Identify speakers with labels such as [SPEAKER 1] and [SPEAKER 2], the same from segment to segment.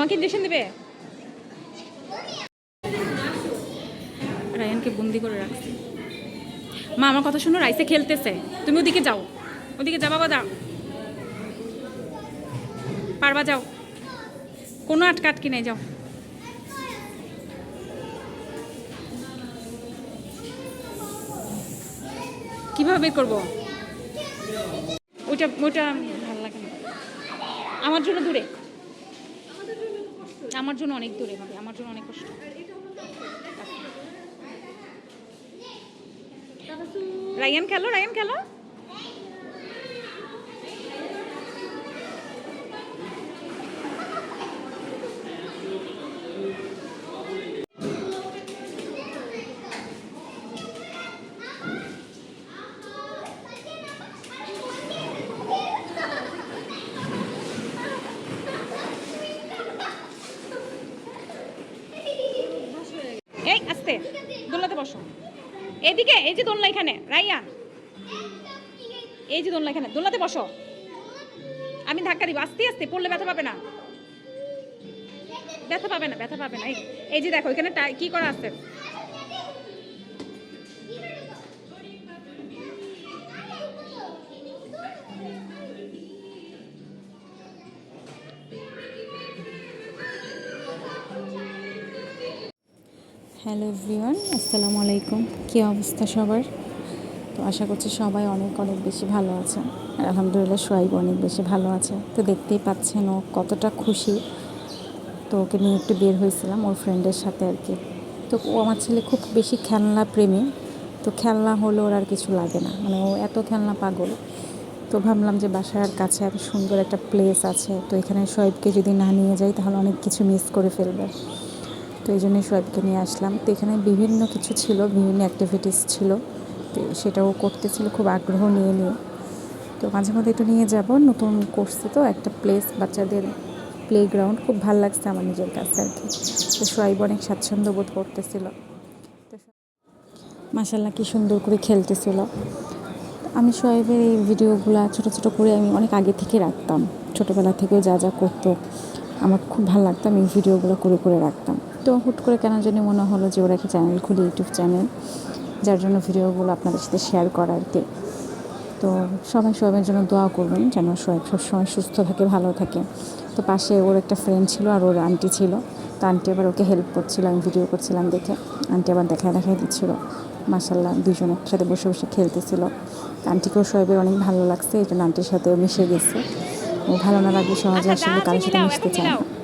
[SPEAKER 1] আমাকে ইঞ্জেকশন দেবে? রায়ানকে বন্দি করে রাখছি। মা, আমার কথা শুনো, রাইসে খেলতেছে। তুমি ওদিকে যাও। ওদিকে যা, বাবা যাও পারবা, যাও। কোনো আটকা আটকি নেই, যাও। কীভাবে বের করব? ওইটা ওইটা ভালো লাগে না। আমার জন্য দূরে। আমার জন্য অনেক দূরে হবে আমার জন্য অনেক কষ্ট। রায়ান খেলো রাইম খেলো। আস্তে দোলনাতে বসো। এদিকে, এই যে দোলনা এখানে, রাইয়া। এই যে দোলনা এখানে, দোলনাতে বসো। আমি ধাক্কা দিব, আস্তে আস্তে, পড়লে ব্যথা পাবে না। ব্যথা পাবে না, ব্যথা পাবে না। এই- যে দেখো, এখানে কি করা আছে?
[SPEAKER 2] হ্যালো এভরিওয়ান, আসসালামু আলাইকুম। কী অবস্থা সবার? তো আশা করছি সবাই অনেক অনেক বেশি ভালো আছে আর আলহামদুলিল্লাহ সোয়াইব অনেক বেশি ভালো আছে। তো দেখতেই পাচ্ছেন ও কতটা খুশি। তো ওকে নিয়ে একটু বের হয়েছিলাম ওর ফ্রেন্ডের সাথে আর কি। তো ও আমার ছেলে খুব বেশি খেলনা প্রেমী। তো খেলনা হলে ওর আর কিছু লাগে না। মানে ও এত খেলনা পাগল। তো ভাবলাম যে বাসার কাছে এত সুন্দর একটা প্লেস আছে। তো এখানে সোয়েবকে যদি না নিয়ে যাই তাহলে অনেক কিছু মিস করে ফেলবে। এই জন্যই সোয়েবকে নিয়ে আসলাম। তো এখানে বিভিন্ন কিছু ছিল, বিভিন্ন অ্যাক্টিভিটিস ছিল। তো সেটাও করতেছিল, খুব আগ্রহ নিয়ে নিয়ে। তো মাঝে মধ্যে একটু নিয়ে যাব, নতুন করছে তো একটা প্লেস বাচ্চাদের প্লে গ্রাউন্ড খুব ভালো লাগছে আমার নিজের কাছে আর কি। তো সোয়াইব অনেক স্বাচ্ছন্দ্য বোধ করতেছিল। মাসাল্লাহ কি সুন্দর করে খেলতেছিল। আমি সোয়েবের এই ভিডিওগুলো ছোট ছোট করে আমি অনেক আগে থেকে রাখতাম। ছোটোবেলা থেকেও যা যা করতো, আমার খুব ভালো লাগতো আমি ভিডিওগুলো করে করে রাখতাম। তো হুট করে কেন জানি মনে হলো যে ওরা একটা চ্যানেল খুলি ইউটিউব চ্যানেল যার জন্য ভিডিওগুলো আপনাদের সাথে শেয়ার করা আর কি। তো সবাই সোয়েবের জন্য দোয়া করবেন যেন সোয়েব সবসময় সুস্থ থাকে ভালো থাকে। তো পাশে ওর একটা ফ্রেন্ড ছিল আর ওর আন্টি ছিল। তো আন্টি আবার ওকে হেল্প করছিল আমি ভিডিও করছিলাম দেখে। আন্টি আবার দেখায় দেখায় দিচ্ছিল। মাসাল্লাহ দুজন একসাথে বসে বসে খেলতেছিল। আন্টিকেও সোয়েবের অনেক ভালো লাগছে এই জন্য আন্টির সাথেও মিশে গেছে। ও ভালো না লাগলে সহজে
[SPEAKER 1] আচ্ছা,
[SPEAKER 2] আসলে কারোর সাথে মিশতে চায় না।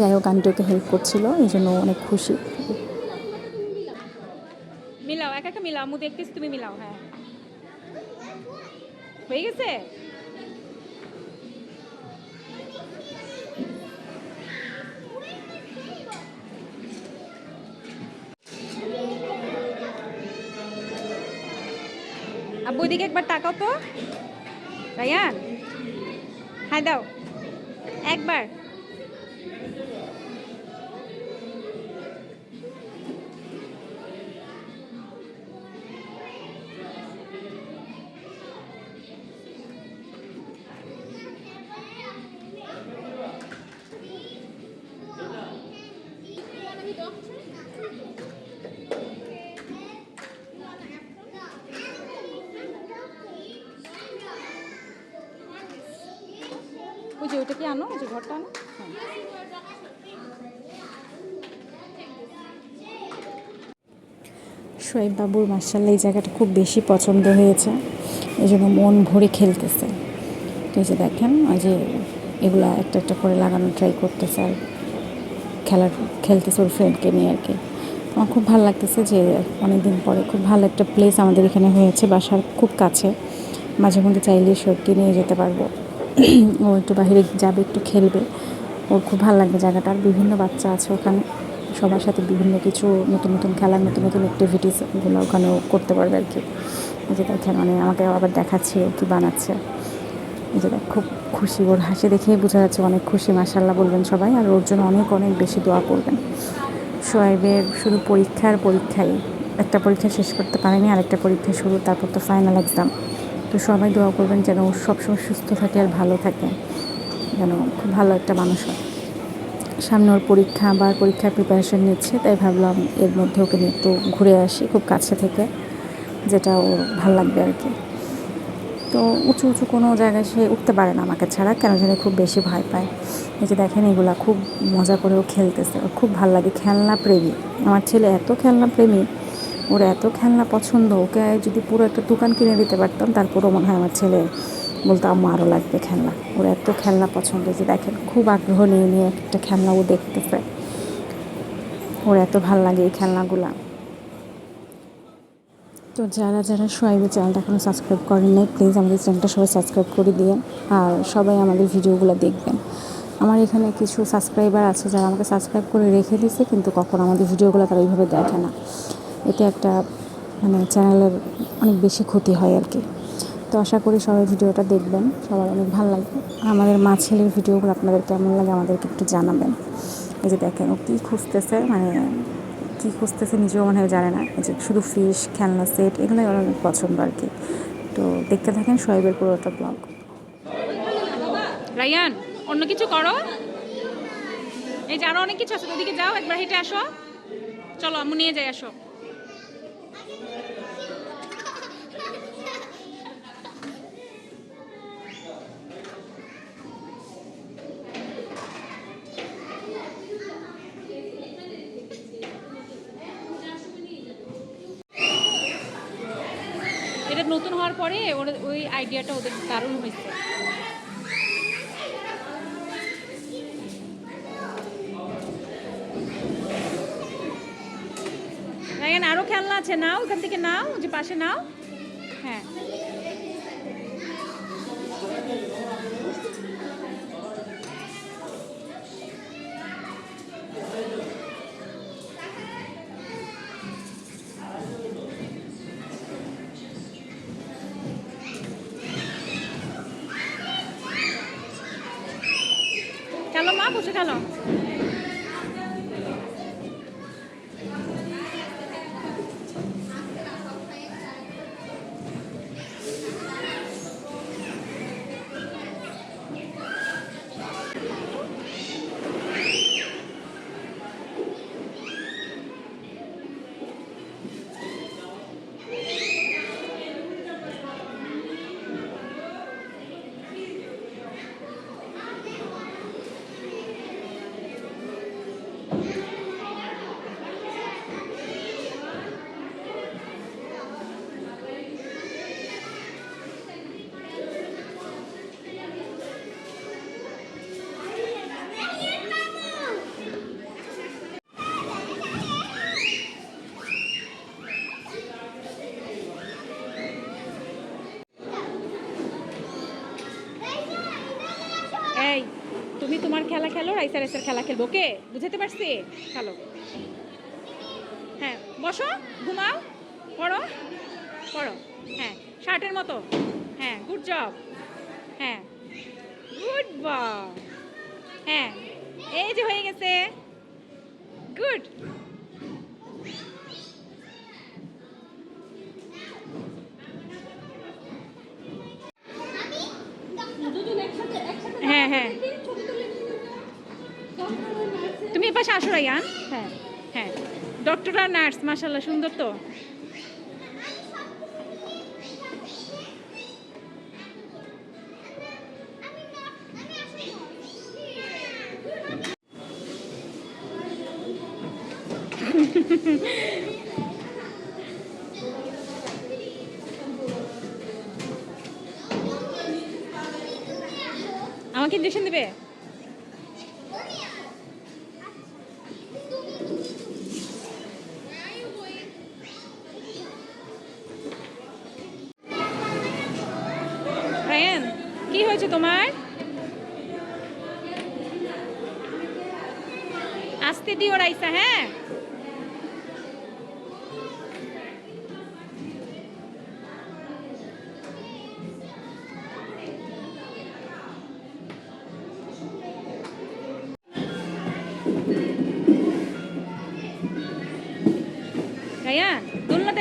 [SPEAKER 2] যাই হোক আন্টি ওকে হেল্প করছিল, এই জন্য অনেক খুশি।
[SPEAKER 1] মিলাও, এক একটা মিলাও আমি দেখতেছি, তুমি মিলাও হ্যাঁ। হয়ে গেছে? আব্বু, ওইদিকে একবার তাকাও তো। রায়ান হ্যাঁ দাও। একবার। ওইটা কি আনো? যে ঘরটা আনো? হ্যাঁ।
[SPEAKER 2] শোয়েব বাবুর মার্শাল্লাহ এই জায়গাটা খুব বেশি পছন্দ হয়েছে। এই জন্য মন ভরে খেলতেছে। তো যে দেখেন, ওই যে এগুলা একটা একটা করে লাগানো ট্রাই করতেছে আর খেলার, খেলতেছে ওর ফ্রেন্ডকে নিয়ে আর কি। আমার খুব ভালো লাগতেছে যে অনেকদিন পরে খুব ভালো একটা প্লেস আমাদের এখানে হয়েছে, বাসার খুব কাছে। মাঝে মধ্যে চাইলে সবকে নিয়ে যেতে পারব। ও একটু বাইরে যাবে একটু খেলবে। ওর খুব ভালো লাগবে জায়গাটা। আর বিভিন্ন বাচ্চা আছে ওখানে। সবার সাথে বিভিন্ন কিছু নতুন নতুন খেলার নতুন নতুন অ্যাক্টিভিটিসগুলো ওখানেও করতে পারবে আর কি। যে দেখেন মানে আমাকে আবার দেখাচ্ছে ও কী বানাচ্ছে। যে দেখ, খুব খুশি। ওর হাসি দেখেই বোঝা যাচ্ছে অনেক খুশি মাসাল্লাহ বলবেন সবাই। আর ওর জন্য অনেক অনেক বেশি দোয়া করবেন। সোয়াইবের শুধু পরীক্ষার পরীক্ষাই। একটা পরীক্ষা শেষ করতে পারেনি আরেকটা পরীক্ষা শুরু তারপর তো ফাইনাল এক্সাম তো সবাই দোয়া করবেন যেন ও সবসময় সুস্থ থাকে আর ভালো থাকে, যেন খুব ভালো একটা মানুষ হয়। সামনে ওর পরীক্ষা, আবার পরীক্ষার প্রিপারেশন নিচ্ছে, তাই ভাবলাম এর মধ্যে ওকে নিয়ে একটু ঘুরে আসি খুব কাছে থেকে, যেটা ওর ভালো লাগবে আর কি। তো উঁচু উঁচু কোনো জায়গায় সে উঠতে পারে না আমাকে ছাড়া, কেন জানি খুব বেশি ভয় পায়। এই যে দেখেন এগুলা, খুব মজা করে ও খেলতেছে খুব ভালো লাগে, খেলনা প্রেমী। আমার ছেলে এত খেলনা প্রেমী ওর এত খেলনা পছন্দ, ওকে যদি পুরো একটা দোকান কিনে দিতে পারতাম, তারপরও মনে হয় আমার ছেলে বলতো, আম্মা আরও লাগবে খেলনা। ওর এত খেলনা পছন্দ যে দেখেন, খুব আগ্রহ নিয়ে নিয়ে একটা খেলনা ও দেখতেছে। ওর এত ভালো লাগে এই খেলনাগুলা। তো যারা যারা সোয়াইবের চ্যানেলটা এখনও সাবস্ক্রাইব করেন নাই প্লিজ আমাদের চ্যানেলটা সবাই সাবস্ক্রাইব করে দিয়ে আর সবাই আমাদের ভিডিওগুলো দেখবেন। আমার এখানে কিছু সাবস্ক্রাইবার আছে, যারা আমাকে সাবস্ক্রাইব করে রেখে দিয়েছে, কিন্তু কখনো আমাদের ভিডিওগুলো তারা এইভাবে দেখে না। এটা একটা মানে চ্যানেলের অনেক বেশি ক্ষতি হয় আর কি। তো আশা করি সবাই ভিডিওটা দেখবেন, সবার অনেক ভালো লাগবে। আমাদের মা ছেলের ভিডিওগুলো আপনাদের কেমন লাগে আমাদেরকে একটু জানাবেন। এই যে দেখেন, ও কী খুঁজতেছে মানে কী খুঁজতেছে নিজেও মনে হয় জানে না। এই যে শুধু ফিশ খেলনা সেট এগুলোই অনেক পছন্দ আর কি। তো দেখতে থাকেন সোহেবের পুরোটা ব্লগ
[SPEAKER 1] রায়ান, অন্য কিছু করো? এই যে আরও অনেক কিছু আছে ওদিকে যাও, একবার হেঁটে আসো। চলো, আম্মু নিয়ে যাই, আসো। এটা নতুন হওয়ার পরে ওই আইডিয়াটা ওদের দারুণ হয়েছে। এখানে আরও খেলনা আছে, নাও ওখান থেকে নাও, যে পাশে নাও। খেলো মা বসে খেলো এই খেলা খেলো, রাইসা রাইসার খেলা খেলব। ওকে বুঝাতে পারছি? খেলো। হ্যাঁ বসো, ঘুমাও, পড়ো পড়ো। হ্যাঁ শার্টের মতো। হ্যাঁ গুড জব হ্যাঁ গুড বা হ্যাঁ এই যে হয়ে গেছে। গুড নার্স মাশাল্লাহ সুন্দর তো। আমাকে ইঞ্জেকশন দেবে? তোমার? আসতে দিও রাইসা হ্যাঁ?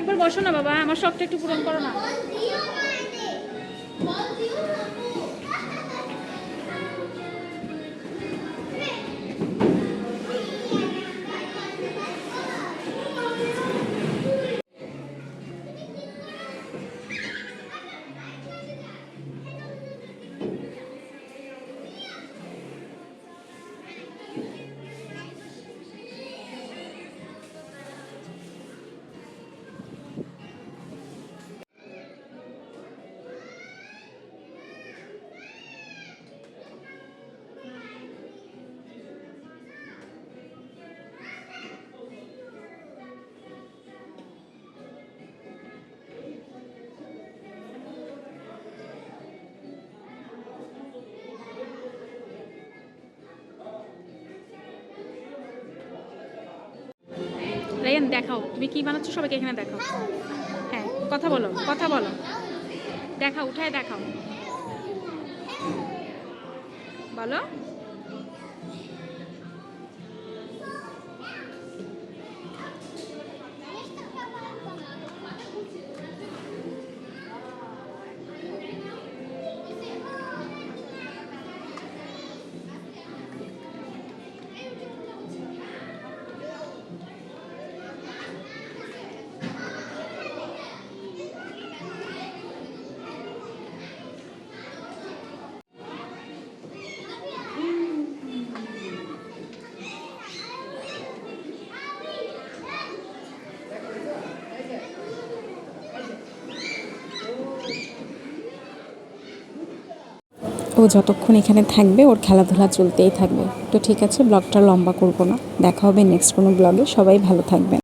[SPEAKER 1] একবার বসো না বাবা, আমার শখটা একটু পূরণ করো না। রায়ান দেখাও। তুমি কি বানাচ্ছো? সবাইকে এখানে দেখাও। হ্যাঁ কথা বলো কথা বলো। দেখাও, উঠায় দেখাও। বলো।
[SPEAKER 2] ও যতক্ষণ এখানে থাকবে, ওর খেলাধুলা চলতেই থাকবে। তো ঠিক আছে, ব্লগটা লম্বা করব না। দেখা হবে নেক্সট কোনো ব্লগে সবাই ভালো থাকবেন।